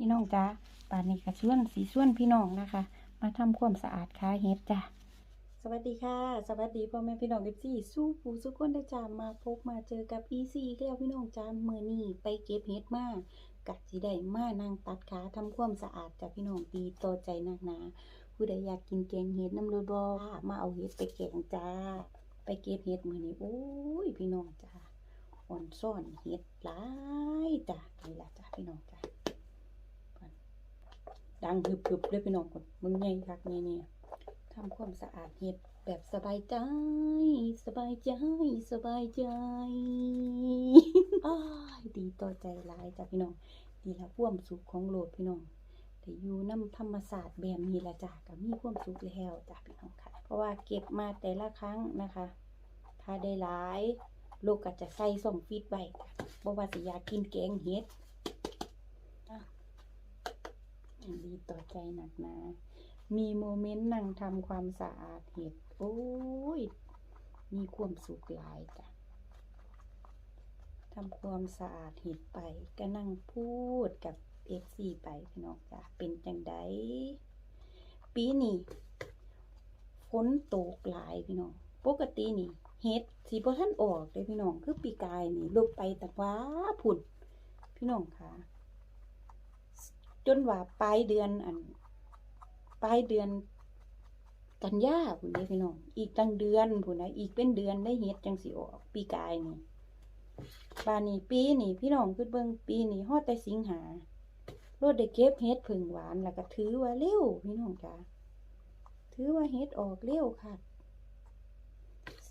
พี่น้องจ้าป่านนี้ก็ชวนสีส่วนพี่น้องนะคะ มาทำความสะอาดค้าเฮ็ดจ้ะสวัสดีค่ะ สวัสดีพ่อแม่พี่น้องเอฟซีสู้ผู้สุกคนได้จ้ามาพบมาเจอกับอีซีแล้วพี่น้องจ้าเมื่อนี้ไปเก็บเฮ็ดมากกะสิได้มานั่งตัดขาทำความสะอาดจ้ะพี่น้องดีต่อใจนักหนาผู้ใดอยากกินแกงเฮ็ดน้ำรดบอมาเอาเฮ็ดไปแกงจ้า ไปเก็บเฮ็ดเมื้อนี้โอ้ยพี่น้องจ้าอ่อนซ่อนเฮ็ดหลายจ้ะนี่ละจ้ะพี่น้องจ้า ดังพึบๆเลยพี่น้องคนมึงใหญ่คักเนี่ยเนี่ยทำความสะอาดเฮ็ดแบบสบายใจ สบายใจสบายใจอ้ายดีต่อใจหลายจ้ะพี่น้องนี่ละควมสุขของโลดพี่น้องแต่อยู่น้ำธรรมศาสตร์แบบนี้ละจ้ะก็มีควมสุขแล้วจ้ะพี่น้องค่ะ เพราะว่าเก็บมาแต่ละครั้งนะคะถ้าได้หลาย โลกก็จะใส่ส่งฟีดไว้จ้ะบ่ว่าสิอยากกินแกงเห็ดอะ ดีต่อใจหนักหนามีโมเมนต์นั่งทำความสะอาดเห็ด โอ้ย มีความสุขหลายจ้ะทำความสะอาดเห็ดไป ก็นั่งพูดกับเอฟซีไปพี่น้องจ้ะเป็นจังไดปีนี้ฝนตกหลายพี่น้อง ปกตินี่เห็ดสีบ่ท่านออกเลยพี่น้อง คือปีกายนี่ลงไปแต่ว่าผุ่นพี่น้องค่ะ จนว่าปลายเดือนอันปลายเดือนกันยาพุ่นเด้พี่น้อง อีกตั้งเดือนพุ่นะอีกเป็นเดือนได้เห็ดจังสิออกปีกายนี่ป่านนี้ปีนี่พี่น้องคือเบิ่งปีนี่ฮอดแต่สิงหารถได้เก็บเฮ็ดผึ่งหวานแล้วก็ถือว่าเร็วพี่น้องจ้าถือว่าเฮ็ดออกเร็วค่ะ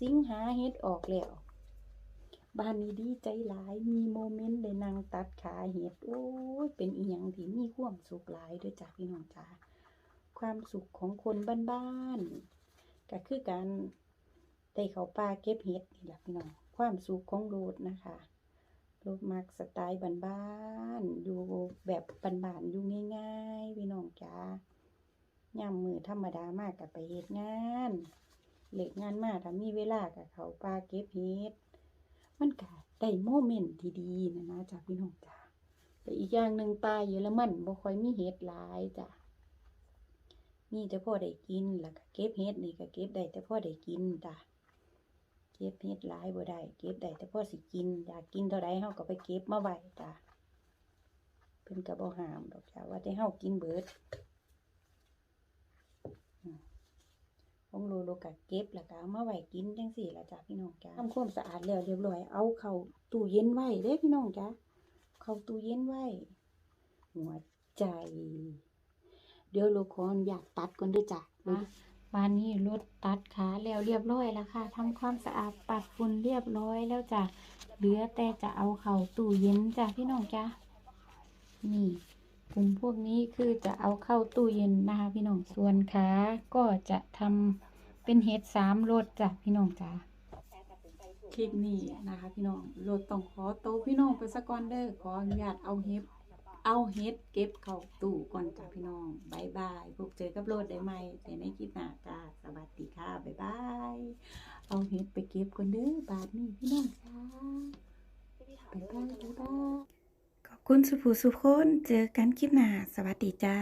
สิงหาเฮ็ดออกแล้ว บ้านนี้ดีใจหลาย มีโมเมนต์ได้นั่งตัดขาเฮ็ด โอ้ย เป็นอีหยังที่มีความสุขหลายด้วยจ้าพี่น้องจ้าความสุขของคนบ้านๆก็คือการได้เขาป่าเก็บเห็ดนี่แหละพี่น้อง ความสุขของโรดนะคะโรดมักสไตล์บ้านๆอยู่แบบบ้านๆอยู่ง่ายๆ พี่น้องจ้าย่ำมือธรรมดามากกับไปเฮ็ดงานเหลิกงานมากถ้ามีเวลากับเขาป่าเก็บเห็ด มันก็ได้โมเมนต์ที่ดีนะนะจ้าพี่น้องจ้าแต่อีกอย่างหนึ่งป่าเยอรมันบ่ค่อยมีเห็ดหลายจ้ะมีแต่พ่อได้กินแล้วก็เก็บเห็ดนี่ก็เก็บได้แต่พ่อได้กินจ้ะเก็บเห็ดหลายบ่ได้เก็บได้แต่พ่อสิกิน อยากกินเท่าใดเฮาก็ไปเก็บมาไว้จ้ะเพิ่นก็บ่ห้ามดอกจ้ะว่าแต่เฮากินเบิดอืม ของโลโลก็เก็บแล้วก็เอามาไว้กินจังซี่ล่ะจ้ะพี่น้องจ้ะทำความสะอาดแล้วเรียบร้อยเอาเข้าตู้เย็นไว้เด้พี่น้องจ้ะเข้าตู้เย็นไว้ หัวใจ เดี๋ยวโลขอนุญาตตัดก่อนด้วยจ้ะวันนี้รถตัดขาแล้วเรียบร้อยแล้วค่ะทำความสะอาดปัดฝุ่นเรียบร้อยแล้วจ้ะเหลือแต่จะเอาเข้าตู้เย็นจ้ะพี่น้องจ้ะนี่ กลุ่มพวกนี้คือจะเอาเข้าตู้เย็นนะคะพี่น้องส่วนขาก็จะทำเป็นเห็ดสามรสจ้ะพี่น้องจ้ะคลิปนี้นะคะ พี่น้องรถต้องขอโตพี่น้องไปสักก่อนเด้อขออนุญาตเอาเห็ดเอาเฮ็ดเก็บเข้าตู้ก่อนจ้ะพี่น้องบายบายพบเจอกับโลดได้ไหมแต่ในคลิปหน้าจ้าสวัสดีค่ะบายบายเอาเฮ็ดไปเก็บก่อนเด้อบาทนี้พี่น้องจ้าบายบายบายบาย คุณสุภูสุคนเจอกันคลิปหน้า สวัสดีจ้า